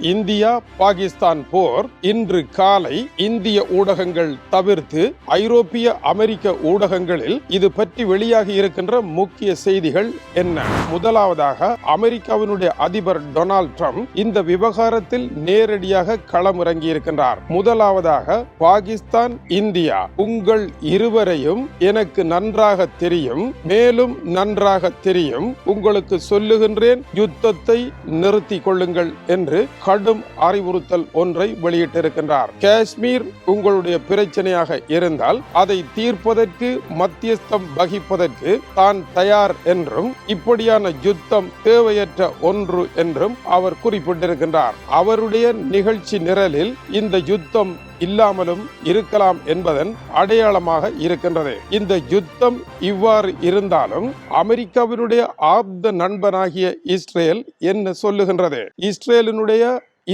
India Pakistan போர் இன்று காலை இந்திய ஊடகங்கள் தவிர்த்து ஐரோப்பிய அமெரிக்க ஊடகங்களில் இது பற்றி வெளியாகி இருக்கின்ற முக்கிய செய்திகள் என்ன? முதலாவதாக அமெரிக்காவினுடைய அதிபர் டொனால்ட் ட்ரம்ப் இந்த விவகாரத்தில் நேரடியாக களமிறங்கி இருக்கின்றார். முதலாவதாக பாகிஸ்தான் இந்தியா உங்கள் இருவரையும் எனக்கு நன்றாக தெரியும் மேலும் நன்றாக தெரியும் உங்களுக்கு சொல்லுகின்றேன் யுத்தத்தை நிறுத்திக் கொள்ளுங்கள் என்று கடும் அறிவுறுத்தல் ஒன்றை வெளியிட்டிருக்கின்றார். காஷ்மீர் உங்களுடைய பிரச்சனையாக இருந்தால் அதை தீர்ப்பதற்கு மத்தியஸ்தம் வகிப்பதற்கு தான் தயார் என்றும் இப்படியான யுத்தம் தேவையற்ற ஒன்று என்றும் அவர் குறிப்பிட்டிருக்கின்றார். அவருடைய நிகழ்ச்சி நிரலில் இந்த யுத்தம் இல்லாமலும் இருக்கலாம் என்பதன் அடையாளமாக இருக்கின்றது. இந்த யுத்தம் இவ்வாறு இருந்தாலும் அமெரிக்காவினுடைய ஆப்த நண்பனாகிய இஸ்ரேல் என்ன சொல்லுகின்றது? இஸ்ரேலினுடைய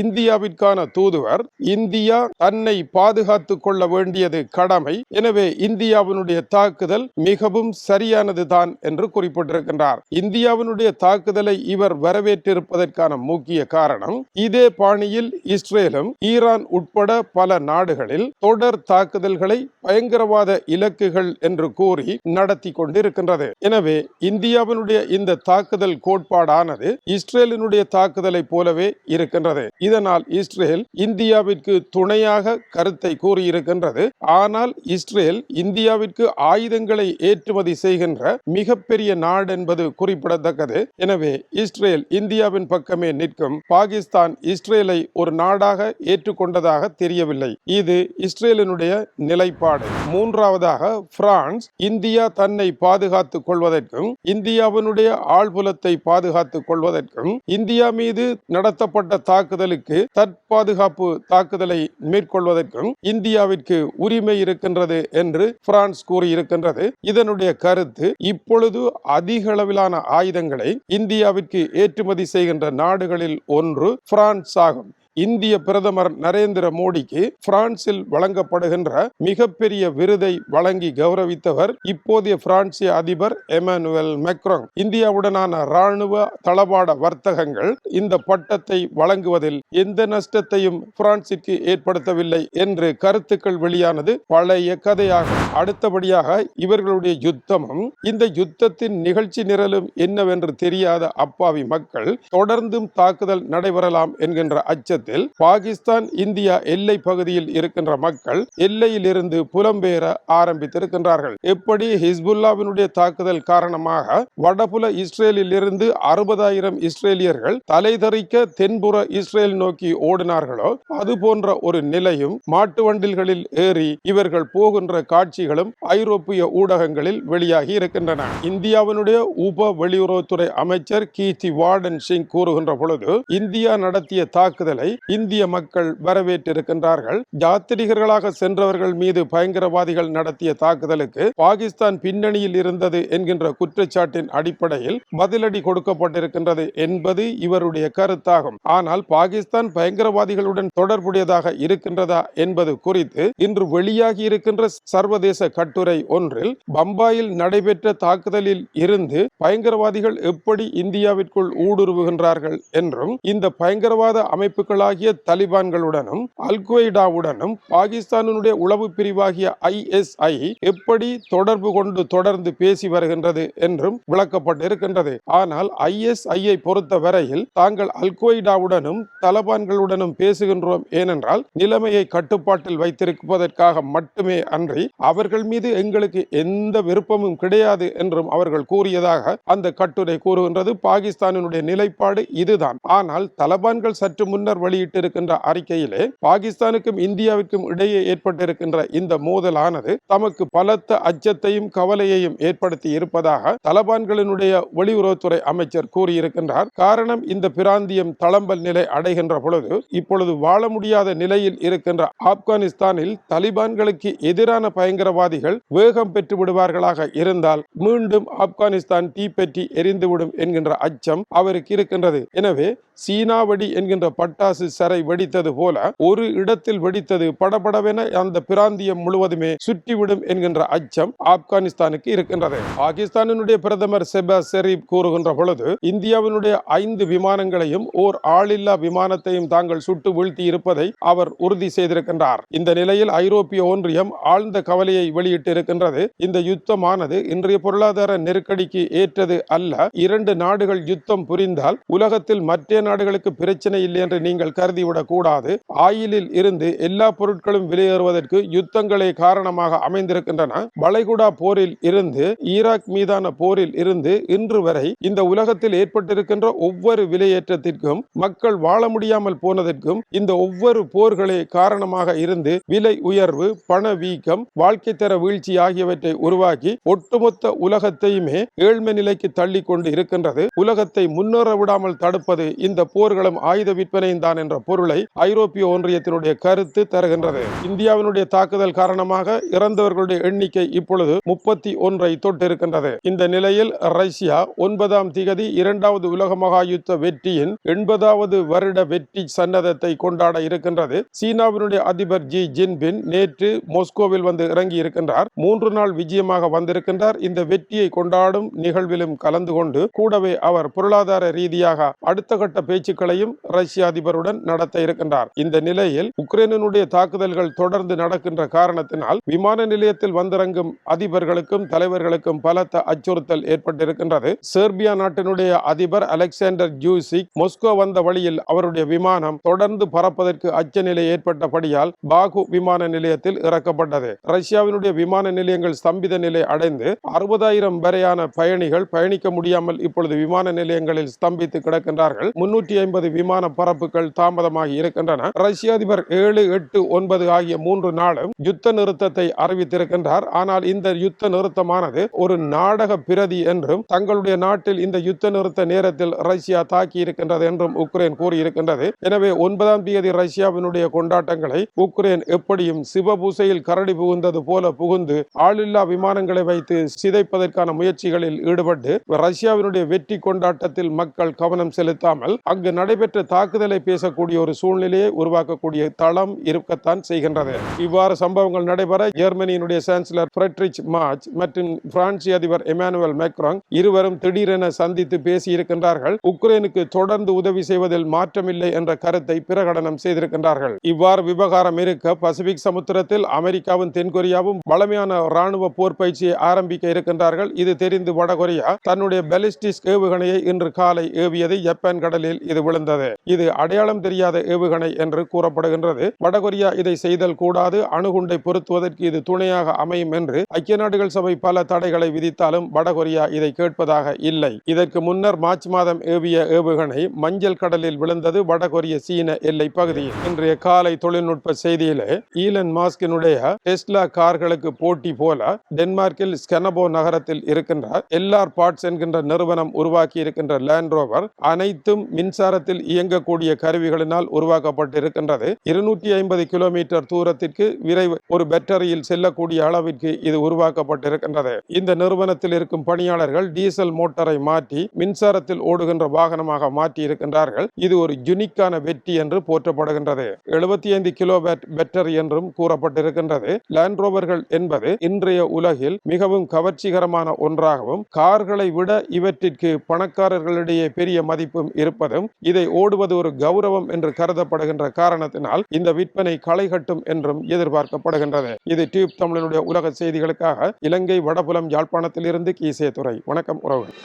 இந்தியாவிற்கான தூதுவர் இந்தியா தன்னை பாதுகாத்துக் கொள்ள வேண்டியது கடமை. எனவே இந்தியாவினுடைய தாக்குதல் மிகவும் சரியானது தான் என்று குறிப்பிட்டிருக்கின்றார். இந்தியாவினுடைய தாக்குதலை இவர் வரவேற்றிருப்பதற்கான முக்கிய காரணம் இதே பாணியில் இஸ்ரேலும் ஈரான் உட்பட பல நாடுகளில் தொடர் தாக்குதல்களை பயங்கரவாத இலக்குகள் என்று கூறி நடத்தி கொண்டிருக்கின்றது. எனவே இந்தியாவினுடைய இந்த தாக்குதல் கோட்பாடானது இஸ்ரேலினுடைய தாக்குதலை போலவே இருக்கின்றது. இதனால் இஸ்ரேல் இந்தியாவிற்கு துணையாக கருத்தை கூறியிருக்கின்றது. ஆனால் இஸ்ரேல் இந்தியாவிற்கு ஆயுதங்களை ஏற்றுமதி செய்கின்ற மிகப்பெரிய நாடு என்பது குறிப்பிடத்தக்கது. எனவே இஸ்ரேல் இந்தியாவின் பக்கமே நிற்கும். பாகிஸ்தான் இஸ்ரேலை ஒரு நாடாக ஏற்றுக்கொண்டதாக தெரியவில்லை. இது இஸ்ரேலினுடைய நிலைப்பாடு. மூன்றாவதாக பிரான்ஸ் இந்தியா தன்னை பாதுகாத்துக் கொள்வதற்கும் இந்தியாவினுடைய ஆழ்புலத்தை பாதுகாத்துக் கொள்வதற்கும் இந்தியா மீது நடத்தப்பட்ட தாக்குதல் தாக்குதலுக்கு தற்பாதுகாப்பு தாக்குதலை மேற்கொள்வதற்கும் இந்தியாவிற்கு உரிமை இருக்கின்றது என்று பிரான்ஸ் கூறியிருக்கின்றது. இதனுடைய கருத்து இப்பொழுது அதிக அளவிலான ஆயுதங்களை இந்தியாவிற்கு ஏற்றுமதி செய்கின்ற நாடுகளில் ஒன்று பிரான்ஸ் ஆகும். இந்திய பிரதமர் நரேந்திர மோடிக்கு பிரான்சில் வழங்கப்படுகின்ற மிகப்பெரிய விருதை வழங்கி கௌரவித்தவர் இப்போதைய பிரான்சிய அதிபர் எமானுவல் மெக்ரோங் இந்தியாவுடனான ராணுவ தளபாட வர்த்தகங்கள் இந்த பட்டத்தை வழங்குவதில் எந்த நஷ்டத்தையும் பிரான்சிற்கு ஏற்படுத்தவில்லை என்று கருத்துக்கள் வெளியானது பழைய கதையாகும் அடுத்தபடியாக இவர்களுடைய யுத்தமும் இந்த யுத்தத்தின் நிகழ்ச்சி நிரலும் என்னவென்று தெரியாத அப்பாவி மக்கள் தொடர்ந்தும் தாக்குதல் நடைபெறலாம் என்கின்ற அச்சத்தில் நேரத்தில் பாகிஸ்தான் இந்தியா எல்லை பகுதியில் இருக்கின்ற மக்கள் எல்லையிலிருந்து புலம்பெயர ஆரம்பித்திருக்கின்றார்கள். எப்படி ஹிஸ்புல்லாவினுடைய தாக்குதல் காரணமாக வடபுல இஸ்ரேலில் இருந்து அறுபதாயிரம் இஸ்ரேலியர்கள் தலைதறிக்க தென்புற இஸ்ரேல் நோக்கி ஓடினார்களோ அது போன்ற ஒரு நிலையும் மாட்டு வண்டில்களில் ஏறி இவர்கள் போகின்ற காட்சிகளும் ஐரோப்பிய ஊடகங்களில் வெளியாகி இருக்கின்றன. இந்தியாவினுடைய உப வெளியுறவுத்துறை அமைச்சர் கீர்த்தி வார்டன் சிங் கூறுகின்ற பொழுது இந்தியா நடத்திய தாக்குதலை இந்திய மக்கள் வரவேற்றிருக்கின்றார்கள். யாத்திரிகர்களாக சென்றவர்கள் மீது பயங்கரவாதிகள் நடத்திய தாக்குதலுக்கு பாகிஸ்தான் பின்னணியில் இருந்தது என்கின்ற குற்றச்சாட்டின் அடிப்படையில் பதிலடி கொடுக்கப்பட்டிருக்கின்றது என்பது இவருடைய கருத்தாகும். ஆனால் பாகிஸ்தான் பயங்கரவாதிகளுடன் தொடர்புடையதாக இருக்கின்றதா என்பது குறித்து இன்று வெளியாகி இருக்கின்ற சர்வதேச கட்டுரை ஒன்றில் பம்பாயில் நடைபெற்ற தாக்குதலில் இருந்து பயங்கரவாதிகள் எப்படி இந்தியாவிற்குள் ஊடுருவுகின்றார்கள் என்றும் இந்த பயங்கரவாத அமைப்புகளால் அமைப்புகளாகிய தலிபான்களுடனும் அல்கொய்டாவுடனும் பாகிஸ்தானுடைய உளவு பிரிவாகிய ஐஎஸ்ஐ எப்படி தொடர்பு கொண்டு தொடர்ந்து பேசி வருகின்றது என்றும் விளக்கப்பட்டிருக்கின்றது. ஆனால் ஐஎஸ்ஐயை பொறுத்த வரையில் தாங்கள் அல்கொய்டாவுடனும் தலபான்களுடனும் பேசுகின்றோம் ஏனென்றால் நிலைமையை கட்டுப்பாட்டில் வைத்திருப்பதற்காக மட்டுமே அன்றி அவர்கள் மீது எங்களுக்கு எந்த விருப்பமும் கிடையாது என்றும் அவர்கள் கூறியதாக அந்த கட்டுரை கூறுகின்றது. பாகிஸ்தானினுடைய நிலைப்பாடு இதுதான். ஆனால் தலபான்கள் சற்று முன்னர் வெளியிட்டிருக்கின்ற அறிக்கையிலே பாகிஸ்தானுக்கும் இந்தியாவிற்கும் இடையே ஏற்பட்டிருக்கின்ற இந்த மோதலானது தமக்கு பலத்த அச்சத்தையும் கவலையையும் ஏற்படுத்தி இருப்பதாக தலபான்களினுடைய வெளியுறவுத்துறை அமைச்சர் கூறியிருக்கின்றார். காரணம் இந்த பிராந்தியம் தளம்பல் நிலை அடைகின்ற பொழுது இப்பொழுது வாழ முடியாத நிலையில் இருக்கின்ற ஆப்கானிஸ்தானில் தலிபான்களுக்கு எதிரான பயங்கரவாதிகள் வேகம் பெற்று விடுவார்களாக இருந்தால் மீண்டும் ஆப்கானிஸ்தான் தீப்பற்றி எரிந்துவிடும் என்கின்ற அச்சம் அவருக்கு இருக்கின்றது. எனவே சீனாவடி என்கின்ற பட்டாசு பட்டாசு சரை வெடித்தது போல ஒரு இடத்தில் வெடித்தது படபடவென அந்த பிராந்தியம் முழுவதுமே சுற்றிவிடும் என்கின்ற அச்சம் ஆப்கானிஸ்தானுக்கு இருக்கின்றது. பாகிஸ்தானினுடைய பிரதமர் செபாஸ் ஷெரீப் கூறுகின்ற பொழுது இந்தியாவினுடைய ஐந்து விமானங்களையும் ஓர் ஆளில்லா விமானத்தையும் தாங்கள் சுட்டு வீழ்த்தி இருப்பதை அவர் உறுதி செய்திருக்கின்றார். இந்த நிலையில் ஐரோப்பிய ஒன்றியம் ஆழ்ந்த கவலையை வெளியிட்டு இருக்கின்றது இந்த யுத்தமானது இன்றைய பொருளாதார நெருக்கடிக்கு ஏற்றது அல்ல. இரண்டு நாடுகள் யுத்தம் புரிந்தால் உலகத்தில் மற்ற நாடுகளுக்கு பிரச்சனை இல்லை என்று நீங்கள் நீங்கள் கருதிவிடக்கூடாது. ஆயிலில் இருந்து எல்லா பொருட்களும் வெளியேறுவதற்கு யுத்தங்களே காரணமாக அமைந்திருக்கின்றன. வளைகுடா போரில் இருந்து ஈராக் மீதான போரில் இருந்து இன்று வரை இந்த உலகத்தில் ஏற்பட்டிருக்கின்ற ஒவ்வொரு விலையேற்றத்திற்கும் மக்கள் வாழ முடியாமல் போனதற்கும் இந்த ஒவ்வொரு போர்களே காரணமாக இருந்து விலை உயர்வு பண வீக்கம் வாழ்க்கை தர வீழ்ச்சி ஆகியவற்றை உருவாக்கி ஒட்டுமொத்த உலகத்தையுமே ஏழ்மை நிலைக்கு தள்ளி கொண்டு இருக்கின்றது. உலகத்தை முன்னேற விடாமல் தடுப்பது இந்த போர்களும் ஆயுத விற்பனையும் தான் என்ற பொருளை ஐரோப்பிய ஒன்றியத்தினுடைய கருத்து தருகின்றது. இந்தியாவினுடைய தாக்குதல் காரணமாக இறந்தவர்களுடைய எண்ணிக்கை இப்பொழுது முப்பத்தி ஒன்றை தொட்டிருக்கின்றது. இந்த நிலையில் ரஷ்யா ஒன்பதாம் திகதி இரண்டாவது உலக மகா யுத்த வெற்றியின் எண்பதாவது வருட வெற்றி சன்னதத்தை கொண்டாட இருக்கின்றது. சீனாவினுடைய அதிபர் ஜி ஜின்பின் நேற்று மொஸ்கோவில் வந்து இறங்கி இருக்கின்றார். மூன்று நாள் விஜயமாக வந்திருக்கின்றார். இந்த வெற்றியை கொண்டாடும் நிகழ்விலும் கலந்து கொண்டு கூடவே அவர் பொருளாதார ரீதியாக அடுத்த கட்ட பேச்சுக்களையும் ரஷ்ய அதிபருடன் நடத்த இருக்கின்றார். இந்த நிலையில் உக்ரைனுடைய தாக்குதல்கள் தொடர்ந்து நடக்கின்ற காரணத்தினால் விமான நிலையத்தில் வந்திறங்கும் அதிபர்களுக்கும் தலைவர்களுக்கும் பலத்த அச்சுறுத்தல் ஏற்பட்டிருக்கின்றது. சேர்பியா நாட்டினுடைய அதிபர் அலெக்சாண்டர் ஜூசிக் மொஸ்கோ வந்த வழியில் அவருடைய விமானம் தொடர்ந்து பறப்பதற்கு அச்ச நிலை ஏற்பட்டபடியால் பாகு விமான நிலையத்தில் இறக்கப்பட்டது. ரஷ்யாவினுடைய விமான நிலையங்கள் ஸ்தம்பித நிலை அடைந்து அறுபதாயிரம் வரையான பயணிகள் பயணிக்க முடியாமல் இப்பொழுது விமான நிலையங்களில் ஸ்தம்பித்து கிடக்கின்றார்கள். முன்னூற்றி ஐம்பது விமான பரப்புகள் தாமதமாகி இருக்கின்றன. ரஷ்ய அதிபர் ஏழு எட்டு ஒன்பது ஆகிய மூன்று நாளும் யுத்த நிறுத்தத்தை அறிவித்திருக்கின்றார். ஆனால் இந்த யுத்த நிறுத்தமானது ஒரு நாடக பிரதி என்றும் தங்களுடைய நாட்டில் இந்த யுத்த நிறுத்த நேரத்தில் ரஷ்யா தாக்கி இருக்கின்றது என்றும் உக்ரைன் கூறியிருக்கின்றது. எனவே ஒன்பதாம் தேதி ரஷ்யாவினுடைய கொண்டாட்டங்களை உக்ரைன் எப்படியும் சிவபூசையில் கரடி புகுந்தது போல புகுந்து ஆளில்லா விமானங்களை வைத்து சிதைப்பதற்கான முயற்சிகளில் ஈடுபட்டு ரஷ்யாவினுடைய வெற்றி கொண்டாட்டத்தில் மக்கள் கவனம் செலுத்தாமல் அங்கு நடைபெற்ற தாக்குதலை பேசக்கூடிய ஒரு சூழ்நிலையை உருவாக்கக்கூடிய தளம் இருக்கத்தான் செய்கின்றது. இவ்வாறு சம்பவங்கள் நடைபெற ஜெர்மனியினுடைய சான்சலர் ஃபிரெட்ரிச் மார்ச் மற்றும் பிரான்சி அதிபர் எமானுவல் மேக்ராங் இருவரும் திடீரென சந்தித்து பேசியிருக்கின்றார்கள். உக்ரைனுக்கு தொடர்ந்து உதவி செய்வதில் மாற்றமில்லை என்ற கருத்தை பிரகடனம் செய்திருக்கின்றார்கள். இவ்வாறு விவகாரம் இருக்க பசிபிக் சமுத்திரத்தில் அமெரிக்காவும் தென்கொரியாவும் பலமையான ராணுவ போர் பயிற்சியை ஆரம்பிக்க இருக்கின்றார்கள். இது தெரிந்து வடகொரியா தன்னுடைய பெலிஸ்டிக் ஏவுகணையை இன்று காலை ஏவியது ஜப்பான் கடலில் இது விழுந்தது. இது அடையாளம் தெரியாத ஏவுகணை என்று கூறப்படுகின்றது. வடகொரியா இதை செய்தல் கூடாது. அணுகுண்டை பொருத்துவதற்கு இது துணையாக அமையும் என்று ஐக்கிய நாடுகள் சபை பல தடைகளை விதித்தாலும் வடகொரியா இதை கேட்பதாக இல்லை. இதற்கு முன்னர் மார்ச் மாதம் ஏவிய ஏவுகணை மஞ்சள் கடலில் விழுந்தது வடகொரிய சீன எல்லை பகுதியில் இன்றைய காலை தொழில்நுட்ப செய்தியிலே ஈலன் மாஸ்கினுடைய டெஸ்லா கார்களுக்கு போட்டி போல டென்மார்க்கில் ஸ்கெனபோ நகரத்தில் இருக்கின்ற எல்ஆர் பார்ட்ஸ் என்கின்ற நிறுவனம் உருவாக்கி இருக்கின்ற லேண்ட் ரோவர் அனைத்தும் மின்சாரத்தில் இயங்கக்கூடிய கருவி கருவிகளினால் உருவாக்கப்பட்டிருக்கின்றது. இருநூற்றி ஐம்பது கிலோமீட்டர் தூரத்திற்கு விரைவு ஒரு பேட்டரியில் செல்லக்கூடிய அளவிற்கு இது உருவாக்கப்பட்டிருக்கின்றது. இந்த நிறுவனத்தில் இருக்கும் பணியாளர்கள் டீசல் மோட்டாரை மாற்றி மின்சாரத்தில் ஓடுகின்ற வாகனமாக மாற்றி இருக்கின்றார்கள் இது ஒரு யுனிக்கான வெற்றி என்று போற்றப்படுகின்றது. எழுபத்தி ஐந்து கிலோவேட் பேட்டரி என்றும் கூறப்பட்டிருக்கின்றது. லேண்ட்ரோவர்கள் என்பது இன்றைய உலகில் மிகவும் கவர்ச்சிகரமான ஒன்றாகவும் கார்களை விட இவற்றிற்கு பணக்காரர்களிடையே பெரிய மதிப்பும் இருப்பதும் இதை ஓடுவது ஒரு கௌரவம் என்று கருதப்படுகின்ற காரணத்தினால் இந்த விற்பனை களை கட்டும் என்றும் எதிர்பார்க்கப்படுகின்றது. இது டியூப் தமிழனுடைய உலக செய்திகளுக்காக இலங்கை வடபுலம் யாழ்ப்பாணத்திலிருந்து கீசே துறை வணக்கம் உறவுகள்.